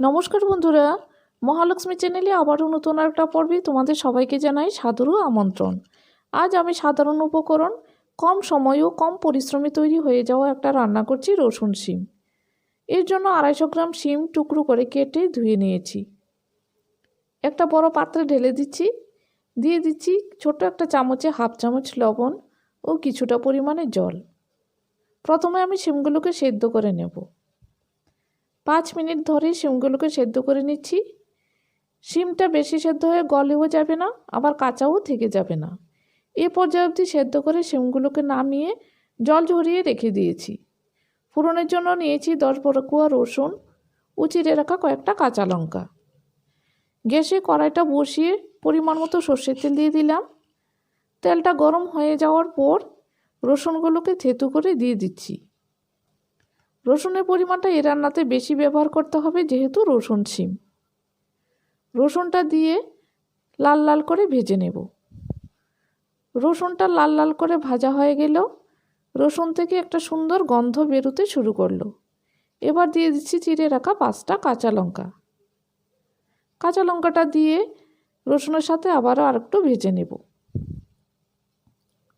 নমস্কার বন্ধুরা, মহালক্ষ্মী চ্যানেলে আবারও নতুন একটা পর্বে তোমাদের সবাইকে জানাই সাদর আমন্ত্রণ। আজ আমি সাধারণ উপকরণ, কম সময় ও কম পরিশ্রমে তৈরি হয়ে যাওয়া একটা রান্না করছি রসুন শিম। এর জন্য আড়াইশো গ্রাম শিম টুকরো করে কেটে ধুয়ে নিয়েছি। একটা বড় পাত্রে ঢেলে দিচ্ছি। দিয়ে দিচ্ছি ছোট একটা চামচে হাফ চামচ লবণ ও কিছুটা পরিমাণে জল। প্রথমে আমি শিমগুলোকে সেদ্ধ করে নেব। পাঁচ মিনিট ধরে শিমগুলোকে সেদ্ধ করে নিচ্ছি। শিমটা বেশি সেদ্ধ হয়ে গলেও যাবে না, আবার কাঁচাও থেকে যাবে না। এ পর্যায়ে অবধি সেদ্ধ করে শিমগুলোকে নামিয়ে জল ঝরিয়ে রেখে দিয়েছি। ফোড়নের জন্য নিয়েছি দশ বড় কুয়া রসুন, উচিরে রাখা কয়েকটা কাঁচা লঙ্কা। গ্যাসে কড়াইটা বসিয়ে পরিমাণ মতো সর্ষের তেল দিয়ে দিলাম। তেলটা গরম হয়ে যাওয়ার পর রসুনগুলোকে থেতু করে দিয়ে দিচ্ছি। রসুনের পরিমাণটা এ রান্নাতে বেশি ব্যবহার করতে হবে, যেহেতু রসুন শিম। রসুনটা দিয়ে লাল লাল করে ভেজে নেব। রসুনটা লাল লাল করে ভাজা হয়ে গেল রসুন থেকে একটা সুন্দর গন্ধ বেরোতে শুরু করল। এবার দিয়ে দিচ্ছি চিড়ে রাখা পাঁচটা কাঁচা লঙ্কা। কাঁচা লঙ্কাটা দিয়ে রসুনের সাথে আবারও আরেকটু ভেজে নেব।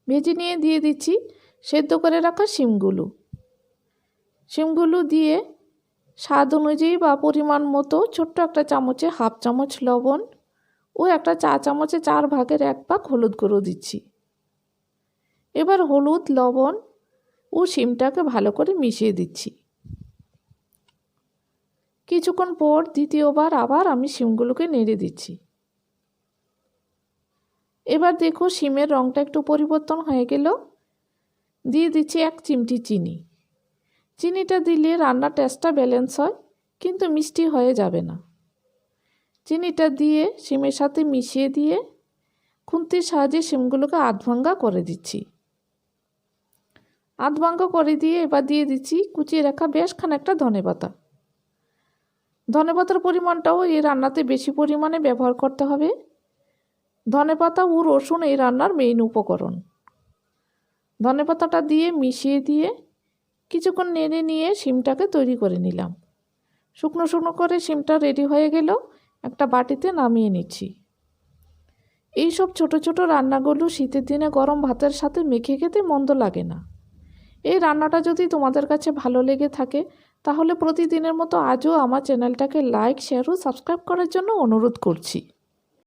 ভেজে নিয়ে দিয়ে দিচ্ছি সেদ্ধ করে রাখা শিমগুলো। শিমগুলো দিয়ে স্বাদ অনুযায়ী বা পরিমাণ মতো ছোট্ট একটা চামচে হাফ চামচ লবণ ও একটা চা চামচে চার ভাগের এক পাক হলুদ গুঁড়ো দিচ্ছি। এবার হলুদ, লবণ ও শিমটাকে ভালো করে মিশিয়ে দিচ্ছি। কিছুক্ষণ পর দ্বিতীয়বার আবার আমি শিমগুলোকে নেড়ে দিচ্ছি। এবার দেখো শিমের রঙটা একটু পরিবর্তন হয়ে গেল। দিয়ে দিচ্ছি এক চিমটি চিনি। চিনিটা দিলে রান্নার টেস্টটা ব্যালেন্স হয়, কিন্তু মিষ্টি হয়ে যাবে না। চিনিটা দিয়ে শিমের সাথে মিশিয়ে দিয়ে খুন্তির সাহায্যে শিমগুলোকে আধ ভাঙ্গা করে দিচ্ছি। আধ ভাঙ্গা করে দিয়ে এবার দিয়ে দিচ্ছি কুচিয়ে রাখা বেশ খানিকটা ধনে পাতা। ধনে পাতার পরিমাণটাও এই রান্নাতে বেশি পরিমাণে ব্যবহার করতে হবে। ধনে পাতা ও রসুন এই রান্নার মেইন উপকরণ। ধনে পাতাটা দিয়ে মিশিয়ে দিয়ে কিছুক্ষণ নেড়ে নিয়ে শিমটাকে তৈরি করে নিলাম। শুকনো শুকনো করে শিমটা রেডি হয়ে গেল, একটা বাটিতে নামিয়ে নিচ্ছি। এই সব ছোটো ছোটো রান্নাগুলো শীতের দিনে গরম ভাতের সাথে মেখে খেতে মন্দ লাগে না। এই রান্নাটা যদি তোমাদের কাছে ভালো লেগে থাকে, তাহলে প্রতিদিনের মতো আজও আমার চ্যানেলটাকে লাইক, শেয়ার ও সাবস্ক্রাইব করার জন্য অনুরোধ করছি।